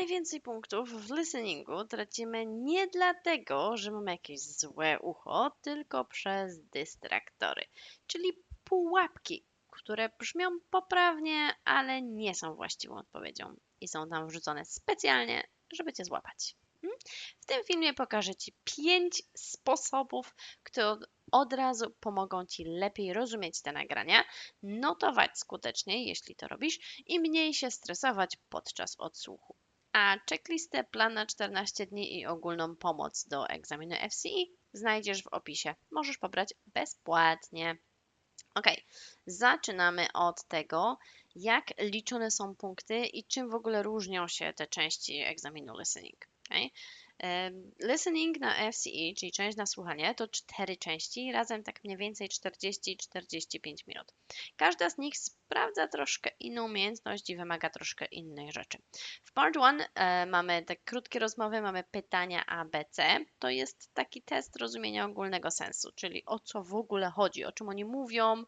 najwięcej punktów w listeningu tracimy nie dlatego, że mamy jakieś złe ucho, tylko przez dystraktory, czyli pułapki, które brzmią poprawnie, ale nie są właściwą odpowiedzią i są tam wrzucone specjalnie, żeby cię złapać. Mm? W tym filmie pokażę Ci pięć sposobów, które od razu pomogą Ci lepiej rozumieć te nagrania, notować skutecznie, jeśli to robisz, i mniej się stresować podczas odsłuchu. A checklistę, plan na 14 dni i ogólną pomoc do egzaminu FCI znajdziesz w opisie. Możesz pobrać bezpłatnie. Ok, zaczynamy od tego, jak liczone są punkty i czym w ogóle różnią się te części egzaminu listening. Okay? Listening na FCE, czyli część na słuchanie, to cztery części, razem tak mniej więcej 40-45 minut. Każda z nich sprawdza troszkę inną umiejętność i wymaga troszkę innych rzeczy. W part 1 e, mamy te krótkie rozmowy, mamy pytania ABC. To jest taki test rozumienia ogólnego sensu, czyli o co w ogóle chodzi, o czym oni mówią,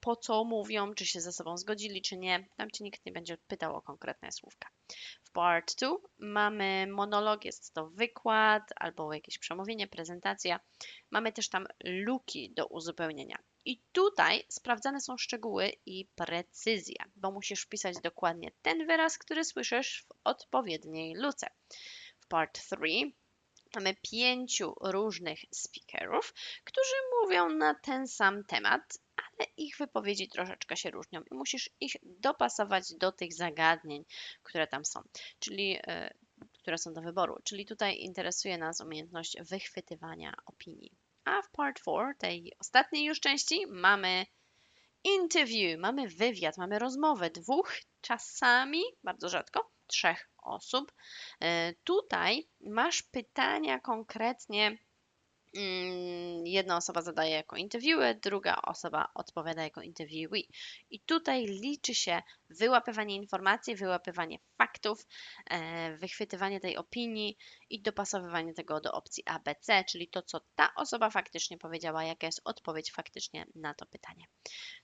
po co mówią, czy się ze sobą zgodzili, czy nie. Tam cię nikt nie będzie pytał o konkretne słówka. W part 2 mamy monolog, jest to wykład albo jakieś przemówienie, prezentacja. Mamy też tam luki do uzupełnienia. I tutaj sprawdzane są szczegóły i precyzja, bo musisz wpisać dokładnie ten wyraz, który słyszysz w odpowiedniej luce. W part 3 mamy pięciu różnych speakerów, którzy mówią na ten sam temat, ale ich wypowiedzi troszeczkę się różnią i musisz ich dopasować do tych zagadnień, które tam są, czyli e, które są do wyboru. Czyli tutaj interesuje nas umiejętność wychwytywania opinii. A w part 4, tej ostatniej już części, mamy interview, mamy wywiad, mamy rozmowę dwóch, czasami, bardzo rzadko, trzech osób. E, tutaj masz pytania konkretnie jedna osoba zadaje jako interviewer, druga osoba odpowiada jako interviewee. I tutaj liczy się wyłapywanie informacji, wyłapywanie faktów, e, wychwytywanie tej opinii i dopasowywanie tego do opcji ABC, czyli to, co ta osoba faktycznie powiedziała, jaka jest odpowiedź faktycznie na to pytanie.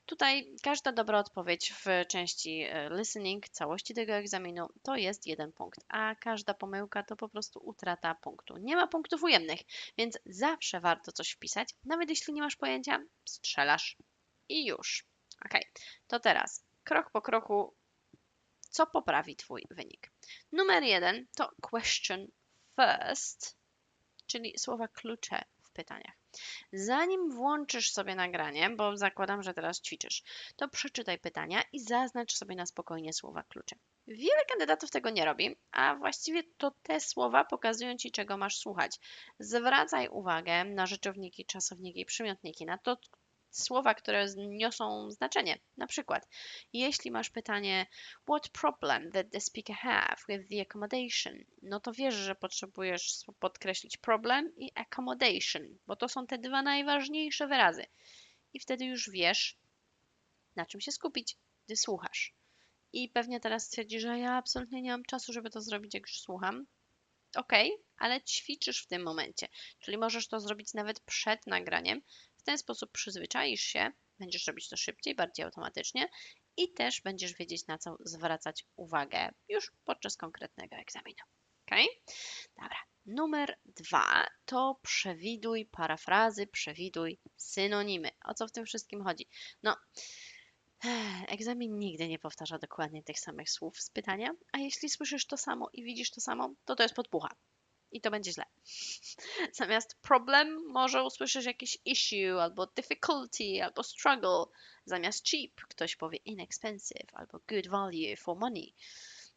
Tutaj każda dobra odpowiedź w części e, listening całości tego egzaminu to jest jeden punkt, a każda pomyłka to po prostu utrata punktu. Nie ma punktów ujemnych, więc zawsze warto coś wpisać, nawet jeśli nie masz pojęcia, strzelasz i już. Ok, to teraz krok po kroku, co poprawi Twój wynik. Numer jeden to question first, czyli słowa klucze w pytaniach. Zanim włączysz sobie nagranie, bo zakładam, że teraz ćwiczysz, to przeczytaj pytania i zaznacz sobie na spokojnie słowa klucze. Wiele kandydatów tego nie robi, a właściwie to te słowa pokazują Ci, czego masz słuchać. Zwracaj uwagę na rzeczowniki, czasowniki i przymiotniki, na to, słowa, które niosą znaczenie. Na przykład, jeśli masz pytanie What problem did the speaker have with the accommodation? No to wiesz, że potrzebujesz podkreślić problem i accommodation, bo to są te dwa najważniejsze wyrazy. I wtedy już wiesz, na czym się skupić, gdy słuchasz. I pewnie teraz stwierdzisz, że ja absolutnie nie mam czasu, żeby to zrobić, jak już słucham. Ok, ale ćwiczysz w tym momencie. Czyli możesz to zrobić nawet przed nagraniem, w ten sposób przyzwyczaisz się, będziesz robić to szybciej, bardziej automatycznie i też będziesz wiedzieć, na co zwracać uwagę już podczas konkretnego egzaminu. Ok? Dobra. Numer dwa to przewiduj parafrazy, przewiduj synonimy. O co w tym wszystkim chodzi? No, egzamin nigdy nie powtarza dokładnie tych samych słów z pytania, a jeśli słyszysz to samo i widzisz to samo, to to jest podpucha i to będzie źle. Zamiast problem może usłyszysz jakiś issue, albo difficulty, albo struggle. Zamiast cheap ktoś powie inexpensive, albo good value for money.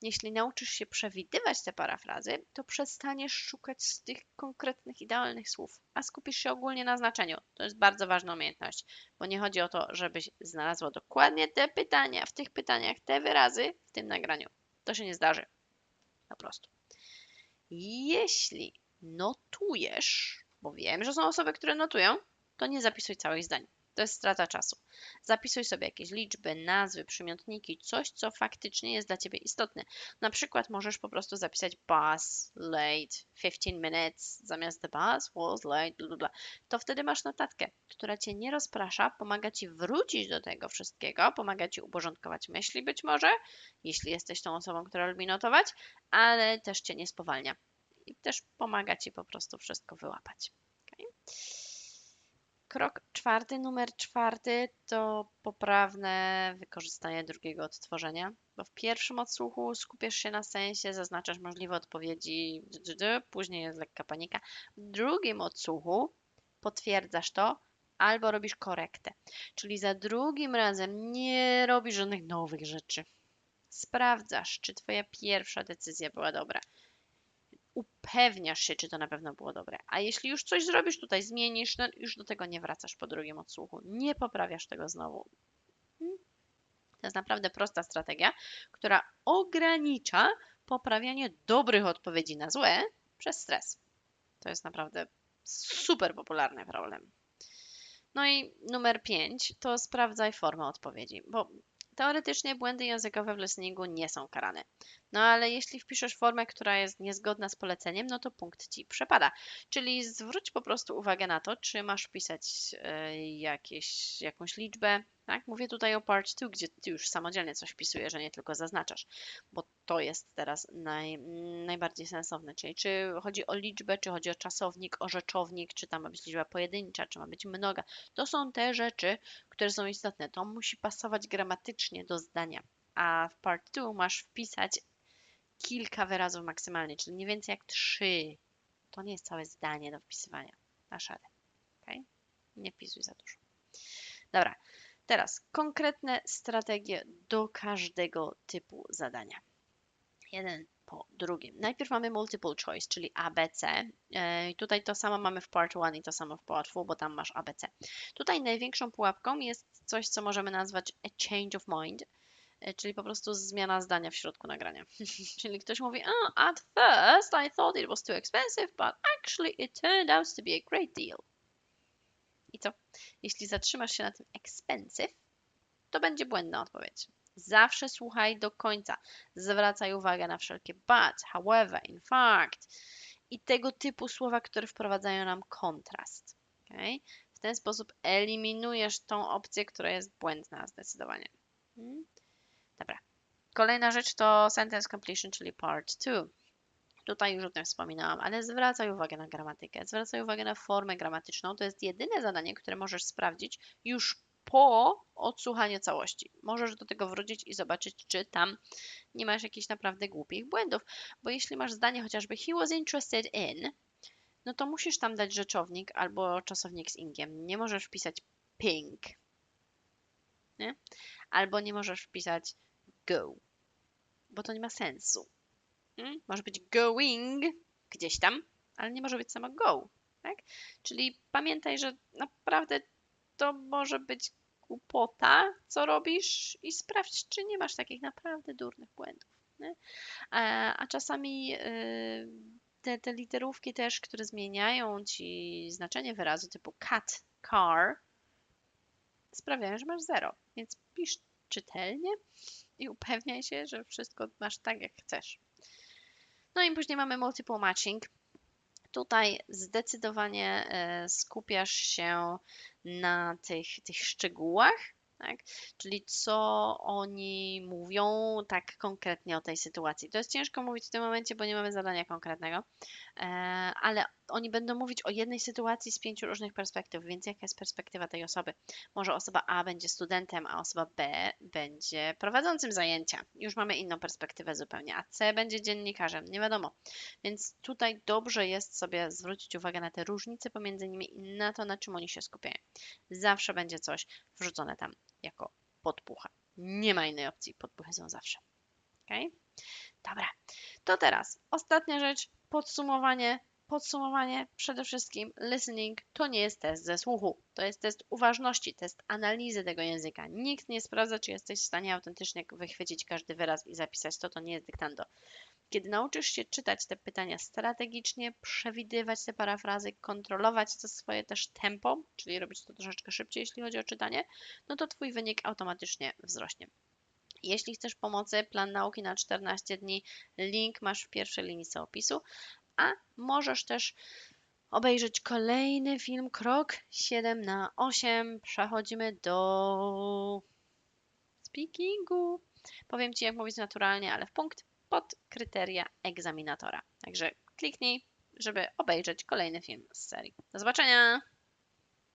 Jeśli nauczysz się przewidywać te parafrazy, to przestaniesz szukać z tych konkretnych, idealnych słów, a skupisz się ogólnie na znaczeniu. To jest bardzo ważna umiejętność, bo nie chodzi o to, żebyś znalazła dokładnie te pytania, w tych pytaniach te wyrazy w tym nagraniu. To się nie zdarzy. Po prostu. Jeśli notujesz, bo wiem, że są osoby, które notują, to nie zapisuj całych zdań. To jest strata czasu. Zapisuj sobie jakieś liczby, nazwy, przymiotniki, coś, co faktycznie jest dla Ciebie istotne. Na przykład możesz po prostu zapisać bus late 15 minutes zamiast the bus was late, bla, bla. To wtedy masz notatkę, która Cię nie rozprasza, pomaga Ci wrócić do tego wszystkiego, pomaga Ci uporządkować myśli być może, jeśli jesteś tą osobą, która lubi notować, ale też Cię nie spowalnia. I też pomaga Ci po prostu wszystko wyłapać. Krok czwarty, numer czwarty to poprawne wykorzystanie drugiego odtworzenia, bo w pierwszym odsłuchu skupiasz się na sensie, zaznaczasz możliwe odpowiedzi, później jest lekka panika. W drugim odsłuchu potwierdzasz to albo robisz korektę, czyli za drugim razem nie robisz żadnych nowych rzeczy. Sprawdzasz, czy Twoja pierwsza decyzja była dobra upewniasz się, czy to na pewno było dobre. A jeśli już coś zrobisz tutaj, zmienisz, no już do tego nie wracasz po drugim odsłuchu. Nie poprawiasz tego znowu. Hmm? To jest naprawdę prosta strategia, która ogranicza poprawianie dobrych odpowiedzi na złe przez stres. To jest naprawdę super popularny problem. No i numer 5 to sprawdzaj formę odpowiedzi, bo Teoretycznie błędy językowe w listeningu nie są karane. No ale jeśli wpiszesz formę, która jest niezgodna z poleceniem, no to punkt ci przepada. Czyli zwróć po prostu uwagę na to, czy masz wpisać e, jakieś, jakąś liczbę. Tak? Mówię tutaj o part 2, gdzie ty już samodzielnie coś wpisujesz, a nie tylko zaznaczasz, bo to jest teraz naj, najbardziej sensowne. Czyli czy chodzi o liczbę, czy chodzi o czasownik, o rzeczownik, czy tam ma być liczba pojedyncza, czy ma być mnoga. To są te rzeczy, które są istotne. To musi pasować gramatycznie do zdania. A w part 2 masz wpisać kilka wyrazów maksymalnie, czyli nie więcej jak trzy. To nie jest całe zdanie do wpisywania. Masz radę. Okay? Nie wpisuj za dużo. Dobra, teraz konkretne strategie do każdego typu zadania. Jeden po drugim. Najpierw mamy multiple choice, czyli ABC. I tutaj to samo mamy w part 1 i to samo w part 2, bo tam masz ABC. Tutaj największą pułapką jest coś, co możemy nazwać a change of mind, e, czyli po prostu zmiana zdania w środku nagrania. czyli ktoś mówi, oh, at first I thought it was too expensive, but actually it turned out to be a great deal. I co? Jeśli zatrzymasz się na tym expensive, to będzie błędna odpowiedź. Zawsze słuchaj do końca. Zwracaj uwagę na wszelkie but, however, in fact i tego typu słowa, które wprowadzają nam kontrast. Okay? W ten sposób eliminujesz tą opcję, która jest błędna zdecydowanie. Hmm? Dobra. Kolejna rzecz to sentence completion, czyli part 2. Tutaj już o tym wspominałam, ale zwracaj uwagę na gramatykę, zwracaj uwagę na formę gramatyczną. To jest jedyne zadanie, które możesz sprawdzić już po odsłuchaniu całości. Możesz do tego wrócić i zobaczyć, czy tam nie masz jakichś naprawdę głupich błędów. Bo jeśli masz zdanie chociażby he was interested in, no to musisz tam dać rzeczownik albo czasownik z ingiem. Nie możesz wpisać pink. Nie? Albo nie możesz wpisać go, bo to nie ma sensu. Hmm? Może być going gdzieś tam, ale nie może być samo go. Tak? Czyli pamiętaj, że naprawdę to może być głupota, co robisz i sprawdź, czy nie masz takich naprawdę durnych błędów. Nie? A, a czasami yy, te, te literówki też, które zmieniają ci znaczenie wyrazu typu cat, car, sprawiają, że masz zero. Więc pisz czytelnie i upewniaj się, że wszystko masz tak, jak chcesz. No i później mamy multiple matching. Tutaj zdecydowanie e, skupiasz się na tych, tych szczegółach, tak? Czyli co oni mówią tak konkretnie o tej sytuacji. To jest ciężko mówić w tym momencie, bo nie mamy zadania konkretnego, ale oni będą mówić o jednej sytuacji z pięciu różnych perspektyw, więc jaka jest perspektywa tej osoby? Może osoba A będzie studentem, a osoba B będzie prowadzącym zajęcia. Już mamy inną perspektywę zupełnie, a C będzie dziennikarzem, nie wiadomo. Więc tutaj dobrze jest sobie zwrócić uwagę na te różnice pomiędzy nimi i na to, na czym oni się skupiają. Zawsze będzie coś wrzucone tam jako podpucha. Nie ma innej opcji, podpuchy są zawsze. Ok? Dobra, to teraz ostatnia rzecz, podsumowanie Podsumowanie, przede wszystkim listening to nie jest test ze słuchu, to jest test uważności, test analizy tego języka. Nikt nie sprawdza, czy jesteś w stanie autentycznie wychwycić każdy wyraz i zapisać to, to nie jest dyktando. Kiedy nauczysz się czytać te pytania strategicznie, przewidywać te parafrazy, kontrolować to swoje też tempo, czyli robić to troszeczkę szybciej, jeśli chodzi o czytanie, no to Twój wynik automatycznie wzrośnie. Jeśli chcesz pomocy, plan nauki na 14 dni, link masz w pierwszej linijce opisu, a możesz też obejrzeć kolejny film Krok 7 na 8. Przechodzimy do speakingu. Powiem Ci, jak mówić naturalnie, ale w punkt pod kryteria egzaminatora. Także kliknij, żeby obejrzeć kolejny film z serii. Do zobaczenia!